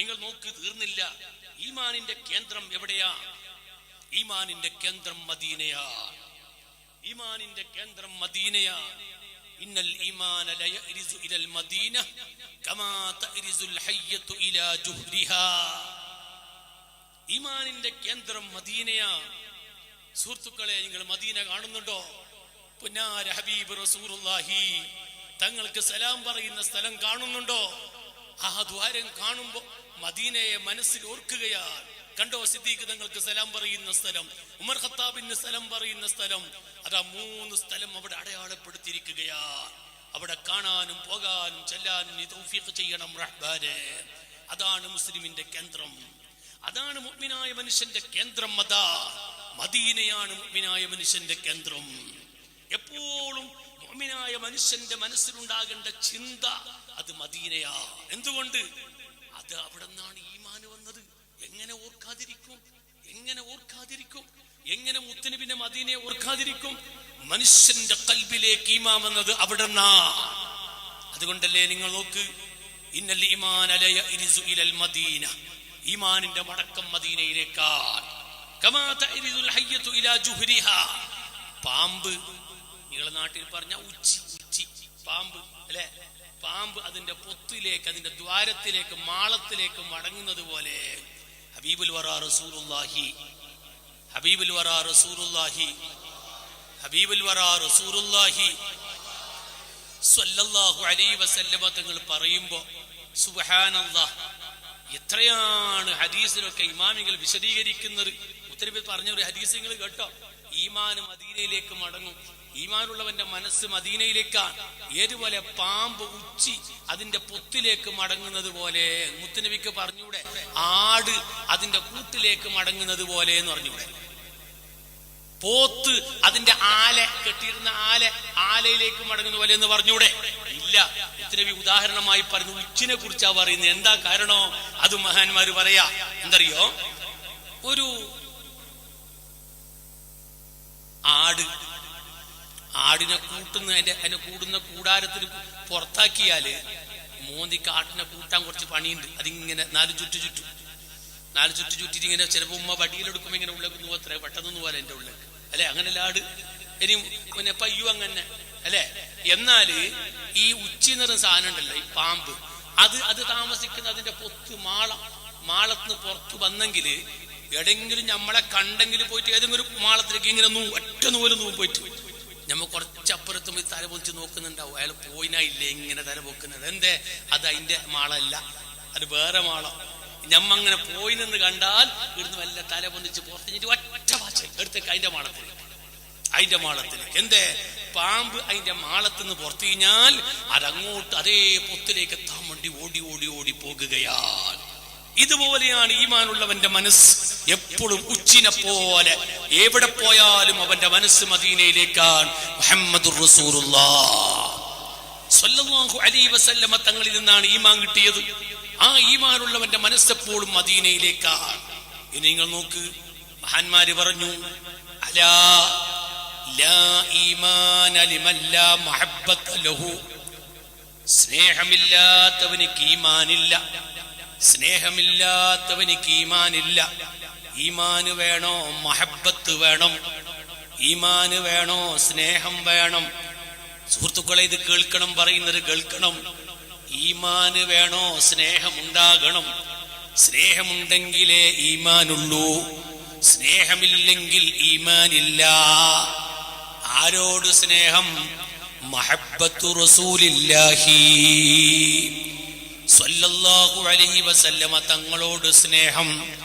നിങ്ങൾ നോക്കി തീർന്നില്ല. ഈമാനിന്റെ കേന്ദ്രം എവിടെയാ? ഈമാനിന്റെ കേന്ദ്രം മദീനയാ. ഈമാനിന്റെ കേന്ദ്രം മദീനയാ. ഇന്നൽ ഈമാന ലയരിസു ഇലൽ മദീന കമാ തരിസുൽ ഹയ്യത്തു ഇലാ ജുഹ്രിഹാ. ഈമാനിന്റെ കേന്ദ്രം മദീനയാ. സുഹൃത്തുക്കളെ നിങ്ങൾ മദീന കാണുന്നുണ്ടോ? പുന്നാര ഹബീബ് റസൂറുല്ലാഹി തങ്ങൾക്ക് സലാം പറയുന്ന സ്ഥലം കാണുന്നുണ്ടോ? ആ ദ്വാരം കാണുമ്പോ മദീനയെ മനസ്സിൽ ഓർക്കുകയാണ്. കണ്ടോ സിദ്ദീഖ് തങ്ങൾക്ക് സ്ഥലം പറയുന്ന സ്ഥലം? ഉമർ ഖത്താബിന് സ്ഥലം പറയുന്ന സ്ഥലം? അതാ മൂന്ന് സ്ഥലം അവിടെ അടയാളപ്പെടുത്തിയിരിക്കുകയാ അവിടെ കാണാനും പോകാനും ചെല്ലാനും തൗഫീഖ് ചെയ്യണം അതാണ് മുസ്ലിമിന്റെ കേന്ദ്രം. അതാണ് മുഗ്മിനായ മനുഷ്യന്റെ കേന്ദ്രം അതാ. മദീനയാണ് മുഗ്മിനായ മനുഷ്യന്റെ കേന്ദ്രം. എപ്പോഴും മുഗ്മിനായ മനുഷ്യന്റെ മനസ്സിലുണ്ടാകേണ്ട ചിന്ത അത് മദീനയാ എന്തുകൊണ്ട്? അത് അവിടെ നിന്നാണ് ഈമാന് വന്നത്. എങ്ങനെ ഓർക്കാതിരിക്കും? എങ്ങനെ ഓർക്കാതിരിക്കും? എങ്ങനെ മുത്തനബിന്റെ മദീനയെ ഓർക്കാതിരിക്കും? മനുഷ്യന്റെ കൽബിലേക്ക് ഈമാൻ വന്നത് അവിടെ അതുകൊണ്ടല്ലേ നിങ്ങൾ നോക്ക് ഇന്നൽ ഈമാൻ അലയ ഇരിസു ഇലൽ മദീന. ഈമാനിന്റെ മടക്കം മദീനയിലേക്കാൾ കമാ തഇരിസുൽ ഹയ്യതു ഇലാ ജുഹ്രിഹാ. പാമ്പ് നിങ്ങളുടെ നാട്ടിൽ പറഞ്ഞ ഉച്ചി ഉച്ചി പാമ്പ് അല്ലെ? പാമ്പ് അതിന്റെ പൊത്തിലേക്ക് അതിന്റെ ദ്വാരത്തിലേക്ക് മാളത്തിലേക്ക് മടങ്ങുന്നത് പോലെ ഹബീബുൽ വറാ റസൂലുള്ളാഹി ഹബീബുൽ വറാ റസൂലുള്ളാഹി ഹബീബുൽ വറാ റസൂലുള്ളാഹി സ്വല്ലല്ലാഹു അലൈഹി വസല്ലമ തങ്ങൾ പറയുമ്പോൾ സുബ്ഹാനല്ലാഹ് എത്രയാണ് ഹദീസിലൊക്കെ ഇമാമികൾ വിശദീകരിക്കുന്നത്? ഉത്തരവിൽ പറഞ്ഞ ഒരു ഹദീസ് നിങ്ങൾ കേട്ടോ. ഈമാൻ മദീനയിലേക്ക് മടങ്ങും. ഈമാനുള്ളവന്റെ മനസ്സ് മദീനയിലേക്കാണ്. ഏതുപോലെ പാമ്പ് ഉച്ചി അതിന്റെ പൊത്തിലേക്ക് മടങ്ങുന്നത് പോലെ മുത്തുനബിക്ക് പറഞ്ഞൂടെ? ആട് അതിന്റെ കൂട്ടിലേക്ക് മടങ്ങുന്നത് പോലെ എന്ന് പറഞ്ഞൂടെ? പോത്ത് അതിന്റെ ആല കെട്ടിയിരുന്ന ആല ആലയിലേക്ക് മടങ്ങുന്ന പോലെ എന്ന് പറഞ്ഞൂടെ? ഇല്ല. ഉത്തരവി ഉദാഹരണമായി പറഞ്ഞു ഉച്ചിനെ കുറിച്ചാ പറയുന്നത്. എന്താ കാരണോ? അത് മഹാന്മാര് പറയാ. എന്തറിയോ? ഒരു ആട് ആടിനെ കൂട്ടുന്ന അതിന്റെ അതിനെ കൂടുന്ന കൂടാരത്തിന് പുറത്താക്കിയാൽ മോന്തിക്ക് ആട്ടിനെ കൂട്ടാൻ കുറച്ച് പണിയുണ്ട്. അതിങ്ങനെ നാല് ചുറ്റു ചുറ്റും. നാല് ചുറ്റു ചുറ്റിട്ട് ഇങ്ങനെ ചിലപ്പോ ഉമ്മ വടിയിലെടുക്കുമ്പോ ഇങ്ങനെ ഉള്ളിലേക്ക് നൂവത്ര പെട്ടെന്ന് പോലെ എന്റെ ഉള്ളിലേക്ക്. അല്ലെ? അങ്ങനെ ആട്? ഇനി പിന്നെ പയ്യു അങ്ങനെ. അല്ലെ? എന്നാൽ ഈ ഉച്ചി നിറ സാധനം ഉണ്ടല്ലോ ഈ പാമ്പ്. അത് അത് താമസിക്കുന്ന അതിന്റെ പൊത്ത് മാള മാളത്തിന് പുറത്ത് വന്നെങ്കിൽ എവിടെങ്കിലും നമ്മളെ കണ്ടെങ്കിൽ പോയിട്ട് ഏതെങ്കിലും മാളത്തിലേക്ക് ഇങ്ങനെ നൂ ഒറ്റ നൂൽ നൂ പോയിട്ട് നമ്മ കുറച്ചപ്പുറത്തും ഈ തല പൊളിച്ച് നോക്കുന്നുണ്ടാവും. അയാൾ പോയിനാ ഇല്ലേ ഇങ്ങനെ തല പൊക്കുന്നത്? എന്തേ? അത് അതിന്റെ മാളല്ല. അത് വേറെ മാളം. ഞമ്മ അങ്ങനെ പോയി നിന്ന് കണ്ടാൽ ഇവിടുന്ന് വല്ല തല പൊന്നിച്ച് പുറത്തിട്ട് ഒറ്റ വാച്ച എടുത്തേക്ക് അതിന്റെ മാളത്തിൽ അതിന്റെ മാളത്തിൽ എന്തേ? പാമ്പ് അതിന്റെ മാളത്തിൽ നിന്ന് പുറത്തു കഴിഞ്ഞാൽ അതങ്ങോട്ട് അതേ പൊത്തിലേക്ക് എത്താൻ വേണ്ടി ഓടി ഓടി ഓടി പോകുകയാൽ ഇതുപോലെയാണ് ഈമാനുള്ളവന്റെ മനസ്സ്. എപ്പോഴും ഉച്ചിനെ പോലെ എവിടെ പോയാലും അവന്റെ മനസ്സ് മദീനയിലേക്കാണ്. മുഹമ്മദ് വസല്ലമ തങ്ങളിൽ നിന്നാണ് ഈമാൻ കിട്ടിയത്. ആ ഈമാനുള്ളവന്റെ മനസ്സെപ്പോഴും മദീനയിലേക്കാണ്. ഇനി നിങ്ങൾ നോക്ക് മഹാന്മാര് പറഞ്ഞു അലാ സ്നേഹമില്ലാത്തവന് കീമാനില്ല ലാ ഈമാന് വേണോ മഹബത്ത് വേണം? ഈമാന് വേണോ സ്നേഹം വേണം? സുഹൃത്തുക്കളെ ഇത് കേൾക്കണം പറയുന്നത് കേൾക്കണം. ഈമാന് വേണോ സ്നേഹമുണ്ടാകണം? സ്നേഹമുണ്ടെങ്കിലേ ഈമാനുള്ളൂ. സ്നേഹമില്ലെങ്കിൽ ഈമാനില്ല. ആരോട് സ്നേഹം? മഹബത്തു റസൂലില്ലാഹി. സ്വല്ലല്ലാഹു അലൈഹി വസല്ലമ തങ്ങളോട് സ്നേഹം.